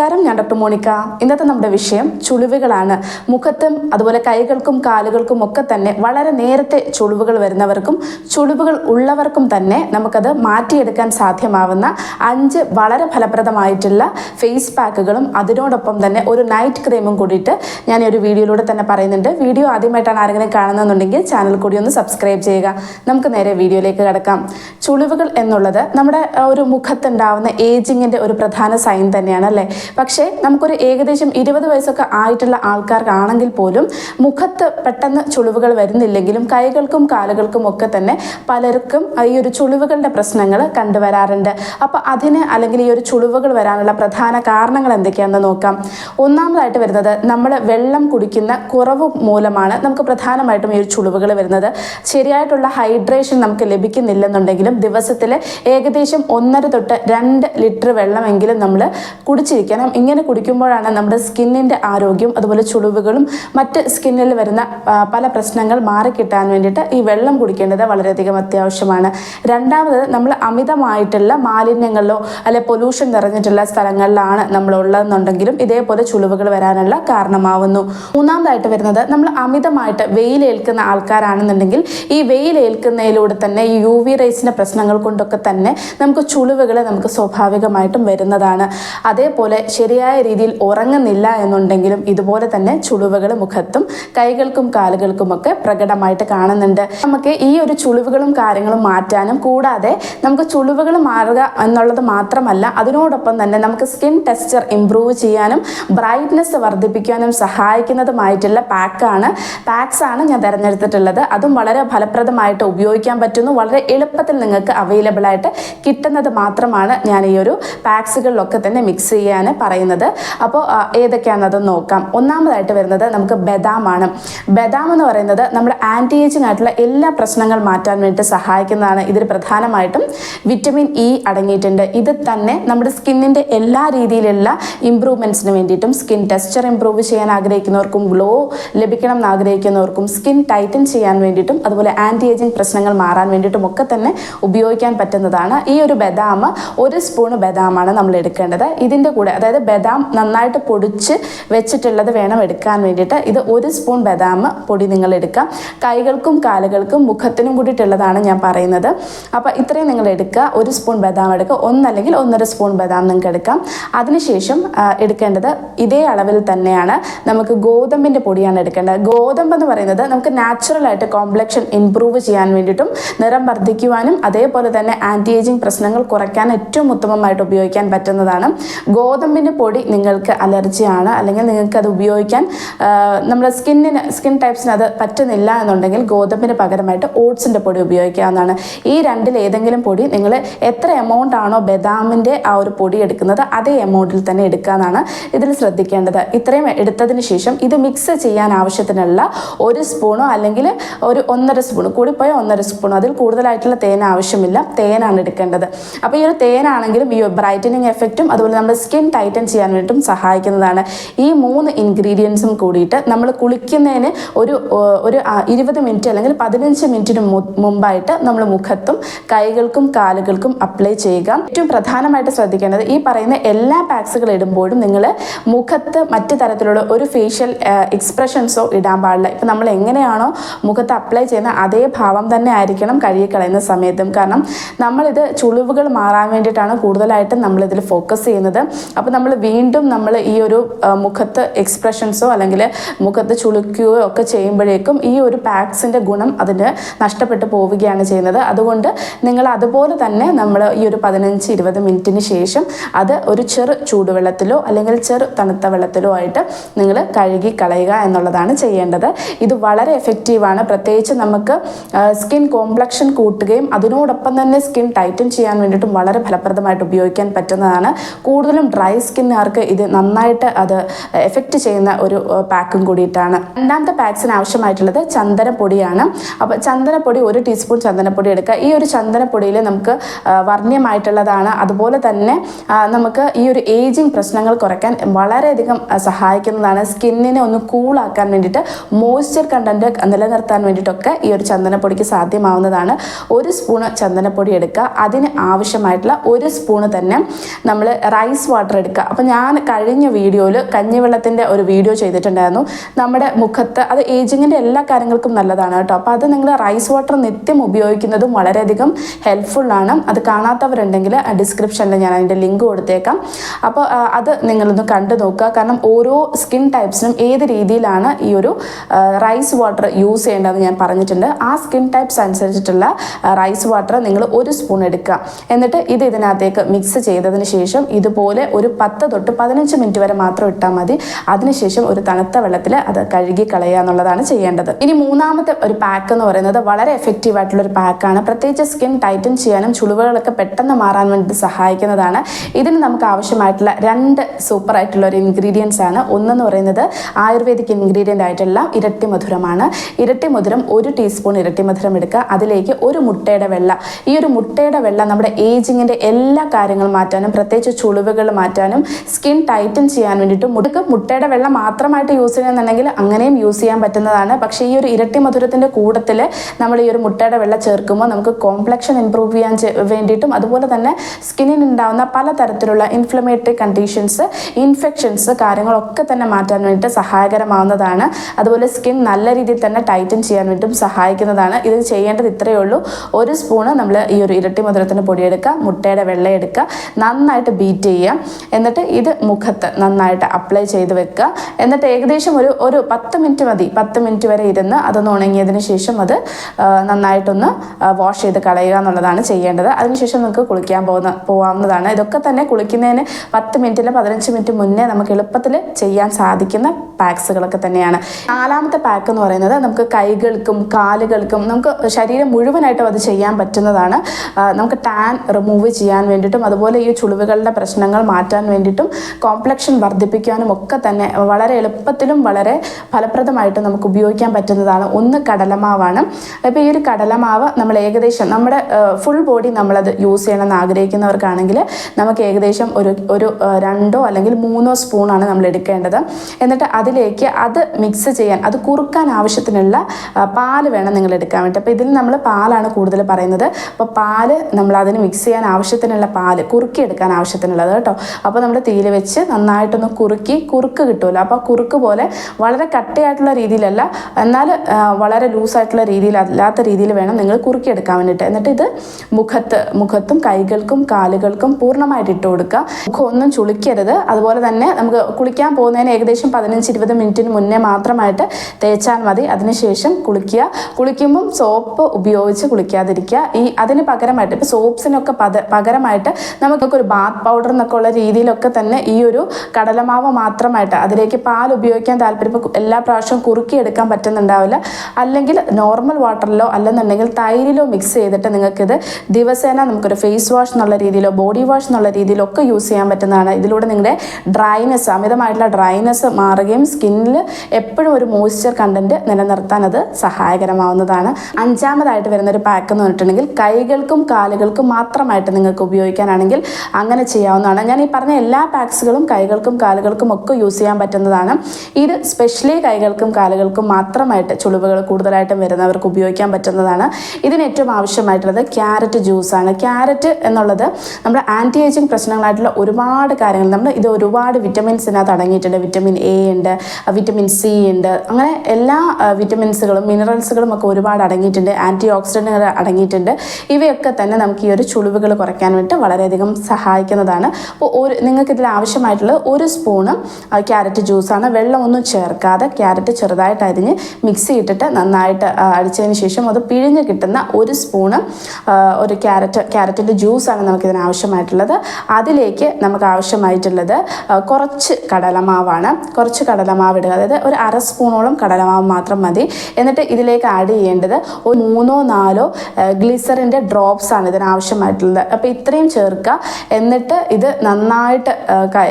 നമസ്കാരം ഞാൻ doctor Monica. ഇന്നത്തെ നമ്മുടെ വിഷയം ചുളിവുകളാണ്. മുഖത്തും അതുപോലെ കൈകൾക്കും കാലുകൾക്കും ഒക്കെ തന്നെ വളരെ നേരത്തെ ചുളിവുകൾ വരുന്നവർക്കും ചുളിവുകൾ ഉള്ളവർക്കും തന്നെ നമുക്കത് മാറ്റിയെടുക്കാൻ സാധ്യമാവുന്ന അഞ്ച് വളരെ ഫലപ്രദമായിട്ടുള്ള ഫേസ് പാക്കുകളും അതിനോടൊപ്പം തന്നെ ഒരു നൈറ്റ് ക്രീമും കൂടിയിട്ട് ഞാൻ ഈ ഒരു വീഡിയോയിലൂടെ തന്നെ പറയുന്നുണ്ട്. വീഡിയോ ആദ്യമായിട്ടാണ് ആരെങ്കിലും കാണുന്നതെന്നുണ്ടെങ്കിൽ ചാനൽ കൂടി ഒന്ന് സബ്സ്ക്രൈബ് ചെയ്യുക. നമുക്ക് നേരെ വീഡിയോയിലേക്ക് കിടക്കാം. ചുളിവുകൾ എന്നുള്ളത് നമ്മുടെ ഒരു മുഖത്തുണ്ടാവുന്ന ഏജിങ്ങിന്റെ ഒരു പ്രധാന സൈൻ തന്നെയാണ് അല്ലേ? പക്ഷേ നമുക്കൊരു ഏകദേശം ഇരുപത് വയസ്സൊക്കെ ആയിട്ടുള്ള ആൾക്കാർക്കാണെങ്കിൽ പോലും മുഖത്ത് പെട്ടെന്ന് ചുളിവുകൾ വരുന്നില്ലെങ്കിലും കൈകൾക്കും കാലുകൾക്കും ഒക്കെ തന്നെ പലർക്കും ഈ ഒരു ചുളിവുകളുടെ പ്രശ്നങ്ങൾ കണ്ടുവരാറുണ്ട്. അപ്പോൾ അതിന് അല്ലെങ്കിൽ ഈ ഒരു ചുളിവുകൾ വരാനുള്ള പ്രധാന കാരണങ്ങൾ എന്തൊക്കെയാണെന്ന് നോക്കാം. ഒന്നാമതായിട്ട് വരുന്നത് നമ്മൾ വെള്ളം കുടിക്കുന്ന കുറവ് മൂലമാണ് നമുക്ക് പ്രധാനമായിട്ടും ഈ ഒരു ചുളിവുകൾ വരുന്നത്. ശരിയായിട്ടുള്ള ഹൈഡ്രേഷൻ നമുക്ക് ലഭിക്കുന്നില്ലെന്നുണ്ടെങ്കിലും ദിവസത്തിൽ ഏകദേശം ഒന്നര തൊട്ട് രണ്ട് ലിറ്റർ വെള്ളമെങ്കിലും നമ്മൾ കുടിച്ചിരിക്കണം ഇങ്ങനെ കുടിക്കുമ്പോഴാണ് നമ്മുടെ സ്കിന്നിന്റെ ആരോഗ്യം അതുപോലെ ചുളിവുകളും മറ്റ് സ്കിന്നിൽ വരുന്ന പല പ്രശ്നങ്ങൾ മാറിക്കിട്ടാൻ വേണ്ടിയിട്ട് ഈ വെള്ളം കുടിക്കേണ്ടത് വളരെയധികം അത്യാവശ്യമാണ്. രണ്ടാമത് നമ്മൾ അമിതമായിട്ടുള്ള മാലിന്യങ്ങളിലോ അല്ലെ പൊല്യൂഷൻ നിറഞ്ഞിട്ടുള്ള സ്ഥലങ്ങളിലാണ് നമ്മൾ ഉള്ളതെന്നുണ്ടെങ്കിലും ഇതേപോലെ ചുളിവുകൾ വരാനുള്ള കാരണമാവുന്നു. മൂന്നാമതായിട്ട് വരുന്നത് നമ്മൾ അമിതമായിട്ട് വെയിലേൽക്കുന്ന ആൾക്കാരാണെന്നുണ്ടെങ്കിൽ ഈ വെയിലേൽക്കുന്നതിലൂടെ തന്നെ ഈ യു വി റേസിന്റെ പ്രശ്നങ്ങൾ കൊണ്ടൊക്കെ തന്നെ നമുക്ക് ചുളിവുകൾ നമുക്ക് സ്വാഭാവികമായിട്ടും വരുന്നതാണ്. അതേപോലെ ശരിയായ രീതിയിൽ ഉറങ്ങുന്നില്ല എന്നുണ്ടെങ്കിലും ഇതുപോലെ തന്നെ ചുളിവുകൾ മുഖത്തും കൈകൾക്കും കാലുകൾക്കുമൊക്കെ പ്രകടമായിട്ട് കാണുന്നുണ്ട്. നമുക്ക് ഈ ഒരു ചുളിവുകളും കാര്യങ്ങളും മാറ്റാനും കൂടാതെ നമുക്ക് ചുളിവുകൾ മാറുക എന്നുള്ളത് മാത്രമല്ല അതിനോടൊപ്പം തന്നെ നമുക്ക് സ്കിൻ ടെക്സ്ചർ ഇംപ്രൂവ് ചെയ്യാനും ബ്രൈറ്റ്നെസ് വർദ്ധിപ്പിക്കാനും സഹായിക്കുന്നതുമായിട്ടുള്ള പാക്കാണ്. പാക്സ് ആണ് ഞാൻ തിരഞ്ഞെടുത്തിട്ടുള്ളത്. അതും വളരെ ഫലപ്രദമായിട്ട് ഉപയോഗിക്കാൻ പറ്റുന്നു. വളരെ എളുപ്പത്തിൽ നിങ്ങൾക്ക് അവൈലബിൾ ആയിട്ട് കിട്ടുന്നത് മാത്രമാണ് ഞാൻ ഈ ഒരു പാക്സുകളിലൊക്കെ തന്നെ മിക്സ് ചെയ്യാൻ പറയുന്നത്. അപ്പോൾ ഏതൊക്കെയാണെന്നത് നോക്കാം. ഒന്നാമതായിട്ട് വരുന്നത് നമുക്ക് ബദാമാണ് ബദാം എന്ന് പറയുന്നത് നമ്മുടെ ആന്റി ഏജിങ് ആയിട്ടുള്ള എല്ലാ പ്രശ്നങ്ങൾ മാറ്റാൻ വേണ്ടി സഹായിക്കുന്നതാണ്. ഇതിൽ പ്രധാനമായിട്ടും വിറ്റമിൻ ഇ അടങ്ങിയിട്ടുണ്ട്. ഇത് തന്നെ നമ്മുടെ സ്കിന്നിന്റെ എല്ലാ രീതിയിലുള്ള ഇമ്പ്രൂവ്മെന്റ്സിന് വേണ്ടിയിട്ടും സ്കിൻ ടെക്സ്ചർ ഇമ്പ്രൂവ് ചെയ്യാൻ ആഗ്രഹിക്കുന്നവർക്കും ഗ്ലോ ലഭിക്കണം എന്ന് ആഗ്രഹിക്കുന്നവർക്കും സ്കിൻ ടൈറ്റൻ ചെയ്യാൻ വേണ്ടിയിട്ടും അതുപോലെ ആന്റി ഏജിങ് പ്രശ്നങ്ങൾ മാറാൻ വേണ്ടിയിട്ടും ഒക്കെ തന്നെ ഉപയോഗിക്കാൻ പറ്റുന്നതാണ്. ഈ ഒരു ബദാം ഒരു സ്പൂൺ ബദാമാണ് നമ്മൾ എടുക്കേണ്ടത്. ഇതിന്റെ കൂടെ അതായത് ബദാം നന്നായിട്ട് പൊടിച്ച് വെച്ചിട്ടുള്ളത് വേണം എടുക്കാൻ വേണ്ടിയിട്ട്. ഇത് ഒരു സ്പൂൺ ബദാം പൊടി നിങ്ങൾ എടുക്കാം. കൈകൾക്കും കാലുകൾക്കും മുഖത്തിനും കൂടിയിട്ടുള്ളതാണ് ഞാൻ പറയുന്നത്. അപ്പോൾ ഇത്രയും നിങ്ങൾ എടുക്കുക. ഒരു സ്പൂൺ ബദാം എടുക്കുക. ഒന്നല്ലെങ്കിൽ ഒന്നര സ്പൂൺ ബദാം നിങ്ങൾക്ക് എടുക്കാം. അതിനുശേഷം എടുക്കേണ്ടത് ഇതേ അളവിൽ തന്നെയാണ്. നമുക്ക് ഗോതമ്പിന്റെ പൊടിയാണ് എടുക്കേണ്ടത്. ഗോതമ്പ് എന്ന് പറയുന്നത് നമുക്ക് നാച്ചുറലായിട്ട് കോംപ്ലക്ഷൻ ഇംപ്രൂവ് ചെയ്യാൻ വേണ്ടിയിട്ടും നിറം വർദ്ധിക്കുവാനും അതേപോലെ തന്നെ ആന്റി ഏജിങ് പ്രശ്നങ്ങൾ കുറയ്ക്കാൻ ഏറ്റവും ഉത്തമമായിട്ട് ഉപയോഗിക്കാൻ പറ്റുന്നതാണ്. ഗോതമ്പിന്റെ പൊടി നിങ്ങൾക്ക് അലർജിയാണ് അല്ലെങ്കിൽ നിങ്ങൾക്ക് അത് ഉപയോഗിക്കാൻ നമ്മുടെ സ്കിന്നിന് സ്കിൻ ടൈപ്സിന് അത് പറ്റുന്നില്ല എന്നുണ്ടെങ്കിൽ ഗോതമ്പിന് പകരമായിട്ട് ഓട്സിന്റെ പൊടി ഉപയോഗിക്കാവുന്നതാണ്. ഈ രണ്ടിൽ ഏതെങ്കിലും പൊടി നിങ്ങൾ എത്ര എമൗണ്ട് ആണോ ബദാമിന്റെ ആ ഒരു പൊടി എടുക്കുന്നത് അതേ എമൗണ്ടിൽ തന്നെ എടുക്കാമെന്നാണ് ഇതിൽ ശ്രദ്ധിക്കേണ്ടത്. ഇത്രയും എടുത്തതിന് ശേഷം ഇത് മിക്സ് ചെയ്യാൻ ആവശ്യത്തിനുള്ള ഒരു സ്പൂണോ അല്ലെങ്കിൽ ഒരു ഒന്നര സ്പൂൺ കൂടിപ്പോയ ഒന്നര സ്പൂൺ അതിൽ കൂടുതലായിട്ടുള്ള തേൻ ആവശ്യമില്ല തേനാണ് എടുക്കേണ്ടത്. അപ്പോൾ ഈ ഒരു തേനാണെങ്കിലും ഈ ബ്രൈറ്റനിങ് എഫക്റ്റും അതുപോലെ നമ്മുടെ സ്കിൻ ടൈറ്റൻ ചെയ്യാൻ വേണ്ടിയിട്ടും സഹായിക്കുന്നതാണ്. ഈ മൂന്ന് ഇൻഗ്രീഡിയൻസും കൂടിയിട്ട് നമ്മൾ കുളിക്കുന്നതിന് ഒരു ഒരു ഇരുപത് മിനിറ്റ് അല്ലെങ്കിൽ പതിനഞ്ച് മിനിറ്റിന് മുമ്പായിട്ട് നമ്മൾ മുഖത്തും കൈകൾക്കും കാലുകൾക്കും അപ്ലൈ ചെയ്യുക. ഏറ്റവും പ്രധാനമായിട്ട് ശ്രദ്ധിക്കേണ്ടത് ഈ പറയുന്ന എല്ലാ പാക്സുകൾ ഇടുമ്പോഴും നിങ്ങൾ മുഖത്ത് മറ്റു തരത്തിലുള്ള ഒരു ഫേഷ്യൽ എക്സ്പ്രഷൻസോ ഇടാൻ പാടില്ല. ഇപ്പം നമ്മൾ എങ്ങനെയാണോ മുഖത്ത് അപ്ലൈ ചെയ്യുന്ന അതേ ഭാവം തന്നെ ആയിരിക്കണം കഴുകിക്കളയുന്ന സമയത്തും. കാരണം നമ്മളിത് ചുളിവുകൾ മാറാൻ വേണ്ടിയിട്ടാണ് കൂടുതലായിട്ടും നമ്മളിതിൽ ഫോക്കസ് ചെയ്യുന്നത്. അപ്പോൾ നമ്മൾ വീണ്ടും നമ്മൾ ഈ ഒരു മുഖത്ത് എക്സ്പ്രഷൻസോ അല്ലെങ്കിൽ മുഖത്ത് ചുളിക്കുകയോ ഒക്കെ ചെയ്യുമ്പോഴേക്കും ഈ ഒരു പാക്സിന്റെ ഗുണം അതിന് നഷ്ടപ്പെട്ടു പോവുകയാണ് ചെയ്യുന്നത്. അതുകൊണ്ട് നിങ്ങൾ അതുപോലെ തന്നെ നമ്മൾ ഈ ഒരു പതിനഞ്ച് ഇരുപത് മിനിറ്റിന് ശേഷം അത് ഒരു ചെറു ചൂടുവെള്ളത്തിലോ അല്ലെങ്കിൽ ചെറു തണുത്ത വെള്ളത്തിലോ ആയിട്ട് നിങ്ങൾ കഴുകി കളയുക എന്നുള്ളതാണ് ചെയ്യേണ്ടത്. ഇത് വളരെ എഫക്റ്റീവാണ് പ്രത്യേകിച്ച് നമുക്ക് സ്കിൻ കോംപ്ലക്ഷൻ കൂട്ടുകയും അതിനോടൊപ്പം തന്നെ സ്കിൻ ടൈറ്റൻ ചെയ്യാൻ വേണ്ടിയിട്ടും വളരെ ഫലപ്രദമായിട്ട് ഉപയോഗിക്കാൻ പറ്റുന്നതാണ്. കൂടുതലും ഡ്രൈ സ്കിന്നുകാർക്ക് ഇത് നന്നായിട്ട് അത് എഫക്റ്റ് ചെയ്യുന്ന ഒരു പാക്കും കൂടിയിട്ടാണ്. രണ്ടാമത്തെ പാക്സിന് ആവശ്യമായിട്ടുള്ളത് ചന്ദനപ്പൊടിയാണ്. അപ്പോൾ ചന്ദനപ്പൊടി ഒരു ടീസ്പൂൺ ചന്ദനപ്പൊടി എടുക്കുക. ഈ ഒരു ചന്ദനപ്പൊടിയിൽ നമുക്ക് വർണ്യമായിട്ടുള്ളതാണ് അതുപോലെ തന്നെ നമുക്ക് ഈ ഒരു ഏജിങ് പ്രശ്നങ്ങൾ കുറയ്ക്കാൻ വളരെയധികം സഹായിക്കുന്നതാണ്. സ്കിന്നിനെ ഒന്ന് കൂളാക്കാൻ വേണ്ടിയിട്ട് മോയ്സ്ചർ കണ്ടന്റ് നിലനിർത്താൻ വേണ്ടിയിട്ടൊക്കെ ഈ ഒരു ചന്ദനപ്പൊടിക്ക് സാധ്യമാവുന്നതാണ്. ഒരു സ്പൂണ് ചന്ദനപ്പൊടി എടുക്കുക. അതിന് ആവശ്യമായിട്ടുള്ള ഒരു സ്പൂണ് തന്നെ നമ്മൾ റൈസ് വാട്ടർ എടുക്കുക. എടുക്കുക. അപ്പോൾ ഞാൻ കഴിഞ്ഞ വീഡിയോയിൽ കഞ്ഞിവെള്ളത്തിന്റെ ഒരു വീഡിയോ ചെയ്തിട്ടുണ്ടായിരുന്നു. നമ്മുടെ മുഖത്ത് അത് ഏജിങ്ങിന്റെ എല്ലാ കാര്യങ്ങൾക്കും നല്ലതാണ് കേട്ടോ. അപ്പോൾ അത് നിങ്ങൾ റൈസ് വാട്ടർ നിത്യം ഉപയോഗിക്കുന്നതും വളരെയധികം ഹെൽപ്ഫുള്ളാണ് അത് കാണാത്തവരുണ്ടെങ്കിൽ ഡിസ്ക്രിപ്ഷനിൽ ഞാൻ അതിന്റെ ലിങ്ക് കൊടുത്തേക്കാം. അപ്പോൾ അത് നിങ്ങളൊന്ന് കണ്ടു നോക്കുക. കാരണം ഓരോ സ്കിൻ ടൈപ്സിനും ഏത് രീതിയിലാണ് ഈ ഒരു റൈസ് വാട്ടർ യൂസ് ചെയ്യേണ്ടതെന്ന് ഞാൻ പറഞ്ഞിട്ടുണ്ട്. ആ സ്കിൻ ടൈപ്സ് അനുസരിച്ചിട്ടുള്ള റൈസ് വാട്ടർ നിങ്ങൾ ഒരു സ്പൂൺ എടുക്കുക. എന്നിട്ട് ഇത് ഇതിനകത്തേക്ക് മിക്സ് ചെയ്തതിന് ശേഷം ഇതുപോലെ ഒരു പത്ത് തൊട്ട് പതിനഞ്ച് മിനിറ്റ് വരെ മാത്രം ഇട്ടാൽ മതി. അതിനുശേഷം ഒരു തണുത്ത വെള്ളത്തിൽ അത് കഴുകി കളയുക എന്നുള്ളതാണ് ചെയ്യേണ്ടത്. ഇനി മൂന്നാമത്തെ ഒരു പാക്ക് എന്ന് പറയുന്നത് വളരെ എഫക്റ്റീവ് ആയിട്ടുള്ള ഒരു പാക്കാണ് പ്രത്യേകിച്ച് സ്കിൻ ടൈറ്റൻ ചെയ്യാനും ചുളിവുകളൊക്കെ പെട്ടെന്ന് മാറാൻ വേണ്ടി സഹായിക്കുന്നതാണ്. ഇതിന് നമുക്ക് ആവശ്യമായിട്ടുള്ള രണ്ട് സൂപ്പർ ആയിട്ടുള്ള ഒരു ഇൻഗ്രീഡിയൻസ് ആണ്. ഒന്നെന്ന് പറയുന്നത് ആയുർവേദിക് ഇൻഗ്രീഡിയന്റ് ആയിട്ടുള്ള ഇരട്ടി മധുരമാണ്. ഇരട്ടി മധുരം ഒരു ടീസ്പൂൺ ഇരട്ടി മധുരം എടുക്കുക. അതിലേക്ക് ഒരു മുട്ടയുടെ വെള്ള. ഈ ഒരു മുട്ടയുടെ വെള്ള നമ്മുടെ ഏജിങ്ങിന്റെ എല്ലാ കാര്യങ്ങളും മാറ്റാനും പ്രത്യേകിച്ച് ചുളിവുകൾ മാറ്റാനും സ്കിൻ ടൈറ്റൻ ചെയ്യാൻ വേണ്ടിയിട്ടും മുടുക്ക് മുട്ടയുടെ വെള്ളം മാത്രമായിട്ട് യൂസ് ചെയ്യണമെന്നുണ്ടെങ്കിൽ അങ്ങനെയും യൂസ് ചെയ്യാൻ പറ്റുന്നതാണ്. പക്ഷേ ഈ ഒരു ഇരട്ടി മധുരത്തിന്റെ കൂട്ടത്തിൽ നമ്മൾ ഈ ഒരു മുട്ടയുടെ വെള്ളം ചേർക്കുമ്പോൾ നമുക്ക് കോംപ്ലക്ഷൻ ഇമ്പ്രൂവ് ചെയ്യാൻ വേണ്ടിയിട്ടും അതുപോലെ തന്നെ സ്കിന്നിന് ഉണ്ടാകുന്ന പലതരത്തിലുള്ള ഇൻഫ്ലമേറ്ററി കണ്ടീഷൻസ് ഇൻഫെക്ഷൻസ് കാര്യങ്ങളൊക്കെ തന്നെ മാറ്റാൻ വേണ്ടിയിട്ട് സഹായകരമാവുന്നതാണ്. അതുപോലെ സ്കിൻ നല്ല രീതിയിൽ തന്നെ ടൈറ്റൻ ചെയ്യാൻ വേണ്ടിയിട്ടും സഹായിക്കുന്നതാണ്. ഇത് ചെയ്യേണ്ടത് ഇത്രയേ ഉള്ളൂ. ഒരു സ്പൂണ് നമ്മൾ ഈ ഒരു ഇരട്ടി മധുരത്തിന്റെ പൊടിയെടുക്കുക മുട്ടയുടെ വെള്ളം എടുക്കുക നന്നായിട്ട് ബീറ്റ് ചെയ്യുക. എന്നിട്ട് ഇത് മുഖത്ത് നന്നായിട്ട് അപ്ലൈ ചെയ്ത് വെക്കുക. എന്നിട്ട് ഏകദേശം ഒരു ഒരു പത്ത് മിനിറ്റ് മതി. പത്ത് മിനിറ്റ് വരെ ഇരുന്ന് അതൊന്ന് ഉണങ്ങിയതിന് ശേഷം അത് നന്നായിട്ടൊന്ന് വാഷ് ചെയ്ത് കളയുക എന്നുള്ളതാണ് ചെയ്യേണ്ടത്. അതിനുശേഷം നമുക്ക് കുളിക്കാൻ പോകുന്ന പോകാവുന്നതാണ് ഇതൊക്കെ തന്നെ കുളിക്കുന്നതിന് പത്ത് മിനിറ്റിൽ പതിനഞ്ച് മിനിറ്റ് മുന്നേ നമുക്ക് എളുപ്പത്തിൽ ചെയ്യാൻ സാധിക്കുന്ന പാക്സുകളൊക്കെ തന്നെയാണ്. നാലാമത്തെ പാക്ക് എന്ന് പറയുന്നത് നമുക്ക് കൈകൾക്കും കാലുകൾക്കും നമുക്ക് ശരീരം മുഴുവനായിട്ടും അത് ചെയ്യാൻ പറ്റുന്നതാണ്. നമുക്ക് ടാൻ റിമൂവ് ചെയ്യാൻ വേണ്ടിയിട്ടും അതുപോലെ ഈ ചുളിവുകളുടെ പ്രശ്നങ്ങൾ മാറ്റാൻ വേണ്ടിയിട്ടും കോംപ്ലക്ഷൻ വർദ്ധിപ്പിക്കാനും ഒക്കെ തന്നെ വളരെ എളുപ്പത്തിലും വളരെ ഫലപ്രദമായിട്ട് നമുക്ക് ഉപയോഗിക്കാൻ പറ്റുന്നതാണ്. ഒന്ന് കടലമാവാണ്. അപ്പോൾ ഈ ഒരു കടലമാവ് നമ്മൾ ഏകദേശം നമ്മുടെ ഫുൾ ബോഡി നമ്മളത് യൂസ് ചെയ്യണമെന്ന് ആഗ്രഹിക്കുന്നവർക്കാണെങ്കിൽ നമുക്ക് ഏകദേശം ഒരു ഒരു രണ്ടോ അല്ലെങ്കിൽ മൂന്നോ സ്പൂണാണ് നമ്മൾ എടുക്കേണ്ടത്. എന്നിട്ട് അതിലേക്ക് അത് മിക്സ് ചെയ്യാൻ അത് കുറുക്കാൻ ആവശ്യത്തിനുള്ള പാൽ വേണം നിങ്ങൾ എടുക്കാൻ വേണ്ടി. അപ്പോൾ ഇതിൽ നമ്മൾ പാലാണ് കൂടുതൽ പറയുന്നത്. അപ്പോൾ പാൽ നമ്മൾ അതിന് മിക്സ് ചെയ്യാൻ ആവശ്യത്തിനുള്ള പാൽ കുറുക്കി എടുക്കാൻ ആവശ്യത്തിനുള്ളത് കേട്ടോ. അപ്പോൾ നമ്മൾ തീയിൽ വെച്ച് നന്നായിട്ടൊന്ന് കുറുക്കി കുറുക്ക് കിട്ടുമല്ലോ. അപ്പോൾ കുറുക്ക് പോലെ വളരെ കട്ടയായിട്ടുള്ള രീതിയിലല്ല എന്നാൽ വളരെ ലൂസായിട്ടുള്ള രീതിയിൽ അല്ലാത്ത രീതിയിൽ വേണം നിങ്ങൾ കുറുക്കിയെടുക്കാൻ വേണ്ടിയിട്ട്. എന്നിട്ട് ഇത് മുഖത്ത് മുഖത്തും കൈകൾക്കും കാലുകൾക്കും പൂർണമായിട്ട് ഇട്ട് കൊടുക്കുക. മുഖം ഒന്നും ചുളിക്കരുത് അതുപോലെ തന്നെ നമുക്ക് കുളിക്കാൻ പോകുന്നതിന് ഏകദേശം പതിനഞ്ച് ഇരുപത് മിനിറ്റിന് മുന്നേ മാത്രമായിട്ട് തേച്ചാൽ മതി. അതിനുശേഷം കുളിക്കുക. കുളിക്കുമ്പം സോപ്പ് ഉപയോഗിച്ച് കുളിക്കാതിരിക്കുക. ഈ അതിന് പകരമായിട്ട് ഇപ്പോൾ സോപ്സിനൊക്കെ പകരമായിട്ട് നമുക്കൊക്കെ ഒരു ബാത്ത് പൗഡർ എന്നൊക്കെ ഉള്ള രീതിയിലൊക്കെ തന്നെ ഈ ഒരു കടലമാവ് മാത്രമായിട്ട് അതിലേക്ക് പാൽ ഉപയോഗിക്കാൻ താല്പര്യം എല്ലാ പ്രാവശ്യവും കുറുക്കി എടുക്കാൻ പറ്റുന്നുണ്ടാവില്ല. അല്ലെങ്കിൽ നോർമൽ വാട്ടറിലോ അല്ലെന്നുണ്ടെങ്കിൽ തൈരിലോ മിക്സ് ചെയ്തിട്ട് നിങ്ങൾക്കിത് ദിവസേന നമുക്കൊരു ഫേസ് വാഷ് എന്നുള്ള രീതിയിലോ ബോഡി വാഷ് എന്നുള്ള രീതിയിലോ ഒക്കെ യൂസ് ചെയ്യാൻ പറ്റുന്നതാണ്. ഇതിലൂടെ നിങ്ങളുടെ ഡ്രൈനെസ് അമിതമായിട്ടുള്ള ഡ്രൈനെസ് മാറുകയും സ്കിന്നിൽ എപ്പോഴും ഒരു മോയ്സ്ചർ കണ്ടന്റ് നിലനിർത്താൻ അത് സഹായകരമാവുന്നതാണ്. അഞ്ചാമതായിട്ട് വരുന്ന ഒരു പാക്ക് എന്ന് പറഞ്ഞിട്ടുണ്ടെങ്കിൽ കൈകൾക്കും കാലുകൾക്കും മാത്രമായിട്ട് നിങ്ങൾക്ക് ഉപയോഗിക്കാനാണെങ്കിൽ അങ്ങനെ ചെയ്യാവുന്നതാണ്. ഞാൻ ഈ പറഞ്ഞ എല്ലാ പാക്സുകളും കൈകൾക്കും കാലുകൾക്കും ഒക്കെ യൂസ് ചെയ്യാൻ പറ്റുന്നതാണ്. ഇത് സ്പെഷ്യലി കൈകൾക്കും കാലുകൾക്കും മാത്രമായിട്ട് ചുളിവുകൾ കൂടുതലായിട്ടും വരുന്നവർക്ക് ഉപയോഗിക്കാൻ പറ്റുന്നതാണ്. ഇതിന് ഏറ്റവും ആവശ്യമായിട്ടുള്ളത് ക്യാരറ്റ് ജ്യൂസാണ് ക്യാരറ്റ് എന്നുള്ളത് നമ്മുടെ ആന്റി ഏജിങ് പ്രശ്നങ്ങളായിട്ടുള്ള ഒരുപാട് കാര്യങ്ങൾ. നമ്മൾ ഇത് ഒരുപാട് വിറ്റമിൻസിനകത്ത് അടങ്ങിയിട്ടുണ്ട്. വിറ്റമിൻ എ ഉണ്ട് വിറ്റമിൻ സി ഉണ്ട്. അങ്ങനെ എല്ലാ വിറ്റമിൻസുകളും മിനറൽസുകളും ഒക്കെ ഒരുപാട് അടങ്ങിയിട്ടുണ്ട്. ആന്റി ഓക്സിഡന്റുകൾ അടങ്ങിയിട്ടുണ്ട്. ഇവയൊക്കെ തന്നെ നമുക്ക് ഈ ഒരു ചുളിവുകൾ കുറയ്ക്കാൻ വേണ്ടി വളരെയധികം സഹായിക്കുന്നതാണ്. അപ്പോൾ ഒരു നിങ്ങൾക്ക് ഇതിൽ ആവശ്യമായിട്ടുള്ള ഒരു സ്പൂണ് ക്യാരറ്റ് ജ്യൂസാണ്. വെള്ളമൊന്നും ചേർക്കാതെ ക്യാരറ്റ് ചെറുതായിട്ട് അരിഞ്ഞ് മിക്സി ഇട്ടിട്ട് നന്നായിട്ട് അടിച്ചതിന് ശേഷം അത് പിഴിഞ്ഞ് കിട്ടുന്ന ഒരു സ്പൂണ് ഒരു ക്യാരറ്റ് ക്യാരറ്റിന്റെ ജ്യൂസാണ് നമുക്കിതിന് ആവശ്യമായിട്ടുള്ളത്. അതിലേക്ക് നമുക്ക് ആവശ്യമായിട്ടുള്ളത് കുറച്ച് കടലമാവാണ്. കുറച്ച് കടലമാവ് ഇടുക. അതായത് ഒരു അര സ്പൂണോളം കടലമാവ് മാത്രം മതി. എന്നിട്ട് ഇതിലേക്ക് ആഡ് ചെയ്യേണ്ടത് ഒരു മൂന്നോ നാലോ ഗ്ലിസറിന്റെ ഡ്രോപ്സ് ആണ് ഇതിന് ആവശ്യമായിട്ടുള്ളത്. അപ്പോൾ ഇത്രയും ചേർക്കുക. എന്നിട്ട് ഇത് നന്നായിട്ട്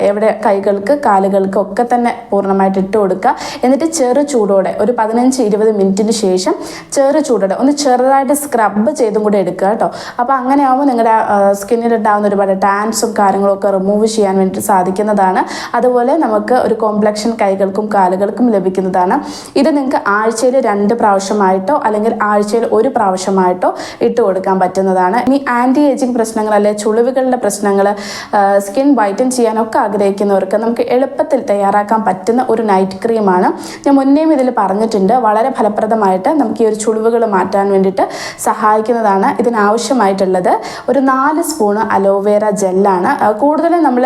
എവിടെ കൈകൾക്ക് കാലുകൾക്ക് ഒക്കെ തന്നെ പൂർണമായിട്ട് ഇട്ട് കൊടുക്കുക. എന്നിട്ട് ചെറു ചൂടോടെ ഒരു പതിനഞ്ച് ഇരുപത് മിനിറ്റിന് ശേഷം ചെറു ചൂടോടെ ഒന്ന് ചെറുതായിട്ട് സ്ക്രബ് ചെയ്തും കൂടെ എടുക്കുക കേട്ടോ. അപ്പോൾ അങ്ങനെ ആകുമ്പോൾ നിങ്ങളുടെ സ്കിന്നിൽ ഉണ്ടാകുന്ന ഒരുപാട് ടാൻസും കാര്യങ്ങളൊക്കെ റിമൂവ് ചെയ്യാൻ വേണ്ടി സാധിക്കുന്നതാണ്. അതുപോലെ നമുക്ക് ഒരു കോംപ്ലക്ഷൻ കൈകൾക്കും കാലുകൾക്കും ലഭിക്കുന്നതാണ്. ഇത് നിങ്ങൾക്ക് ആഴ്ചയിൽ രണ്ട് പ്രാവശ്യമായിട്ടോ അല്ലെങ്കിൽ ആഴ്ചയിൽ ഒരു പ്രാവശ്യമായിട്ടോ ഇട്ട് കൊടുക്കാൻ പറ്റുന്നതാണ്. ഇനി ആന്റി ഏജിങ് പ്രശ്നങ്ങൾ അല്ലെങ്കിൽ ചുളിവുകളുടെ പ്രശ്നങ്ങൾ സ്കിൻ വൈറ്റൻ ചെയ്യാനൊക്കെ ആഗ്രഹിക്കുന്നവർക്ക് നമുക്ക് എളുപ്പത്തിൽ തയ്യാറാക്കാൻ പറ്റുന്ന ഒരു നൈറ്റ് ക്രീമാണ് ഞാൻ മുന്നേയും ഇതിൽ പറഞ്ഞിട്ടുണ്ട്. വളരെ ഫലപ്രദമായിട്ട് നമുക്ക് ഈ ഒരു ചുളിവുകൾ മാറ്റാൻ വേണ്ടിയിട്ട് സഹായിക്കുന്നതാണ് ഇതിനാവശ്യമായിട്ടുള്ളത്. ഒരു നാല് സ്പൂണ് അലോവേറ ജെല്ലാണ് കൂടുതലും നമ്മൾ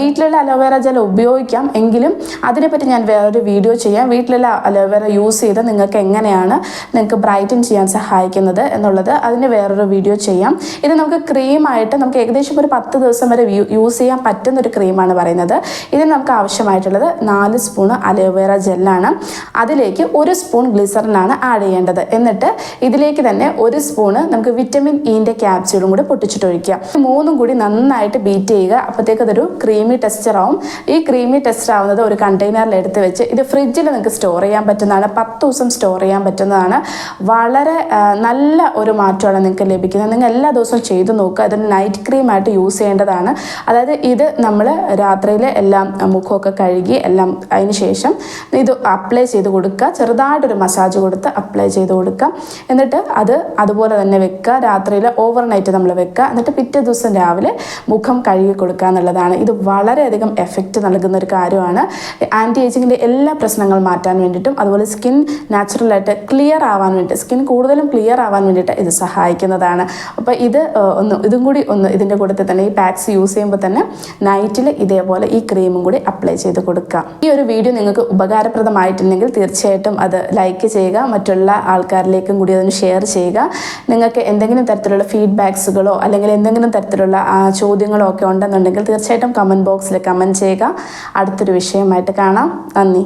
വീട്ടിലുള്ള അലോവേറ ജെൽ ഉപയോഗിക്കാം. എങ്കിലും അതിനെപ്പറ്റി ഞാൻ വേറൊരു വീഡിയോ ചെയ്യാം. വീട്ടിലുള്ള അലോവേറ യൂസ് ചെയ്ത് നിങ്ങൾക്ക് എങ്ങനെയാണ് നിങ്ങൾക്ക് ബ്രൈറ്റൻ ചെയ്യാൻ സഹായിക്കുന്നത് എന്നുള്ളത് അതിന് വേറൊരു വീഡിയോ ചെയ്യാം. ഇത് നമുക്ക് ക്രീമായിട്ട് നമുക്ക് ഏകദേശം ഒരു പത്ത് ദിവസം വരെ യൂസ് ചെയ്യാൻ പറ്റുന്ന ഒരു ക്രീമാണ് പറയുന്നത്. ഇതിന് നമുക്ക് ആവശ്യമായിട്ടുള്ളത് നാല് സ്പൂൺ അലോവേറ ജെല്ലാണ് അതിലേക്ക് ഒരു സ്പൂൺ ഗ്ലിസറിനാണ് ആഡ് ചെയ്യേണ്ടത്. എന്നിട്ട് ഇതിലേക്ക് തന്നെ ഒരു സ്പൂണ് നമുക്ക് വിറ്റമിൻ ഇന്റെ ക്യാപ്സ്യൂളും കൂടി പൊട്ടിച്ചിട്ട് ഒഴിക്കുക മൂന്നും കൂടി നന്നായിട്ട് ബീറ്റ് ചെയ്യുക. അപ്പോഴത്തേക്ക് അതൊരു ക്രീമി ടെക്സ്ചർ ആവും. ഈ ക്രീമി ടെക്സ്ചർ ആവുന്നത് ഒരു കണ്ടെയ്നറിൽ എടുത്ത് വെച്ച് ഇത് ഫ്രിഡ്ജിൽ നിങ്ങൾക്ക് സ്റ്റോർ ചെയ്യാൻ പറ്റുന്നതാണ്. പത്ത് ദിവസം സ്റ്റോർ ചെയ്യാൻ പറ്റുന്നതാണ്. വളരെ നല്ല ഒരു മാറ്റമാണ് നിങ്ങൾക്ക് ലഭിക്കുന്നത്. നിങ്ങൾ എല്ലാ ദിവസവും ചെയ്തു നോക്കുക. അതൊരു നൈറ്റ് ക്രീമായിട്ട് യൂസ് ചെയ്യേണ്ടതാണ്. അതായത് ഇത് നമ്മൾ രാത്രിയിൽ എല്ലാം മുഖമൊക്കെ കഴുകി എല്ലാം അതിന് ശേഷം ഇത് അപ്ലൈ ചെയ്ത് കൊടുക്കുക. ചെറുതായിട്ടൊരു മസാജ് കൊടുത്ത് അപ്ലൈ ചെയ്ത് കൊടുക്കുക. എന്നിട്ട് അത് അതുപോലെ തന്നെ വെക്കുക. രാത്രിയിൽ ഓവർ നൈറ്റ് നമ്മൾ വെക്കുക. എന്നിട്ട് പിറ്റേ ദിവസം രാവിലെ മുഖം കഴുകി കൊടുക്കുക എന്നുള്ളതാണ്. ഇത് വളരെയധികം എഫക്റ്റ് നൽകുന്ന ഒരു കാര്യമാണ്. ആന്റി ഏജിങ്ങിന്റെ എല്ലാ പ്രശ്നങ്ങളും മാറ്റാൻ വേണ്ടിയിട്ടും അതുപോലെ സ്കിൻ നാച്ചുറലായിട്ട് ക്ലിയർ ആവാൻ വേണ്ടി സ്കിൻ കൂടുതലും ക്ലിയർ ആവാൻ വേണ്ടിയിട്ട് ഇത് സഹായിക്കുന്നതാണ്. അപ്പോൾ ഇത് ഒന്ന് ഇതും കൂടി ഒന്ന് ഇതിന്റെ കൂടെ തന്നെ ഈ പാക്സ് യൂസ് ചെയ്യുമ്പോൾ തന്നെ നൈറ്റിൽ ഇതേപോലെ ഈ ക്രീമും കൂടി അപ്ലൈ ചെയ്ത് കൊടുക്കുക ഈ ഒരു വീഡിയോ നിങ്ങൾക്ക് ഉപകാരപ്രദമായിട്ടുണ്ടെങ്കിൽ തീർച്ചയായിട്ടും അത് ലൈക്ക് ചെയ്യുക മറ്റുള്ള ആൾക്കാരിലേക്കും കൂടി അതൊന്ന് ഷെയർ ചെയ്യുക. നിങ്ങൾക്ക് എന്തെങ്കിലും തരത്തിലുള്ള ഫീഡ്ബാക്സുകളോ അല്ലെങ്കിൽ എന്തെങ്കിലും തരത്തിലുള്ള ചോദ്യങ്ങളോ ഒക്കെ ഉണ്ടെന്നുണ്ടെങ്കിൽ തീർച്ചയായിട്ടും കമന്റ് ബോക്സിൽ കമന്റ് ചെയ്യുക. അടുത്തൊരു വിഷയമായിട്ട് കാണാം. നന്ദി.